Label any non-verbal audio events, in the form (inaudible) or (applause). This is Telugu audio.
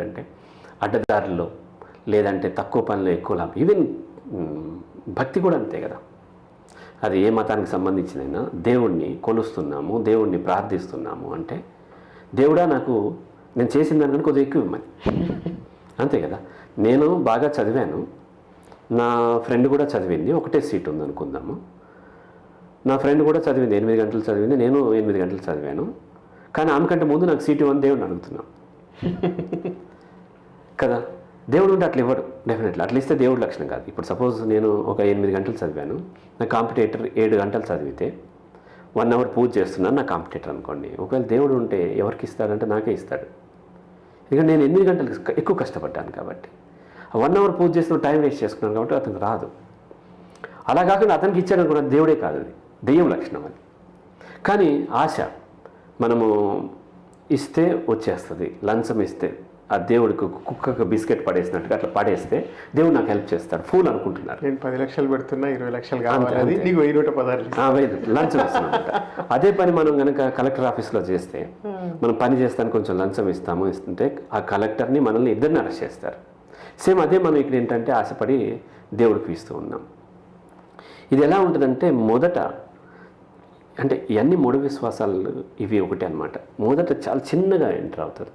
ఏంటంటే అడ్డదారుల్లో లేదంటే తక్కువ పనిలో ఎక్కువ లాభం. ఈవెన్ భక్తి కూడా అంతే కదా. అది ఏ మతానికి సంబంధించినైనా దేవుణ్ణి కొలుస్తున్నాము దేవుణ్ణి ప్రార్థిస్తున్నాము అంటే దేవుడా నాకు నేను చేసిన దానికంటే కొద్దిగా ఎక్కువ ఇవ్వమని (laughs) అంతే కదా. నేను బాగా చదివాను. నా ఫ్రెండ్ కూడా చదివింది. ఒకటే సీట్ ఉంది అనుకుందాము నా ఫ్రెండ్ కూడా చదివింది. ఎనిమిది గంటలు చదివింది. నేను ఎనిమిది గంటలు చదివాను. కానీ ఆమె కంటే ముందు నాకు సీట్ ఇవ్వని దేవుడిని అడుగుతున్నాం. (laughs) కదా? దేవుడు ఉంటే అట్లా ఇవ్వడు డెఫినెట్లీ అట్లా ఇస్తే దేవుడు లక్షణం కాదు. ఇప్పుడు సపోజ్ నేను ఒక ఎనిమిది గంటలు చదివాను నా కాంపిటేటర్ ఏడు గంటలు చదివితే వన్ అవర్ పూజ చేస్తున్నాను నా కాంపిటేటర్ అనుకోండి. ఒకవేళ దేవుడు ఉంటే ఎవరికి ఇస్తాడంటే నాకే ఇస్తాడు. ఎందుకంటే నేను ఎనిమిది గంటలు ఎక్కువ కష్టపడ్డాను కాబట్టి. వన్ అవర్ పూజ చేస్తున్న టైం వేస్ట్ చేసుకున్నాను కాబట్టి అతనికి రాదు. అలా కాకుండా అతనికి ఇచ్చాడు అనుకున్న దేవుడే కాదు అది. దెయ్యం లక్షణం అది. కానీ ఆశ మనము ఇస్తే వచ్చేస్తుంది లంచం ఇస్తే. ఆ దేవుడికి కుక్కకు బిస్కెట్ పడేసినట్టుగా అట్లా పడేస్తే దేవుడు నాకు హెల్ప్ చేస్తాడు. ఫూల్ అనుకుంటున్నారు. నేను పది లక్షలు పెడుతున్నా ఇరవై లక్షలు కావాలి నీకు వెయ్యి నూట లేదు లంచం ఇస్తున్నమాట అదే పని మనం కనుక కలెక్టర్ ఆఫీస్లో చేస్తే మనం పని చేస్తాను కొంచెం లంచం ఇస్తాము ఇస్తుంటే ఆ కలెక్టర్ని మనల్ని ఇద్దరిని అరెస్ట్ చేస్తారు. సేమ్ అదే మనం ఇక్కడ ఏంటంటే ఆశపడి దేవుడికి ఇస్తూ ఉన్నాం. ఇది ఎలా ఉంటుందంటే మొదట అంటే ఇవన్నీ మూఢ విశ్వాసాలు ఇవి ఒకటి అన్నమాట. మొదట చాలా చిన్నగా ఎంటర్ అవుతుంది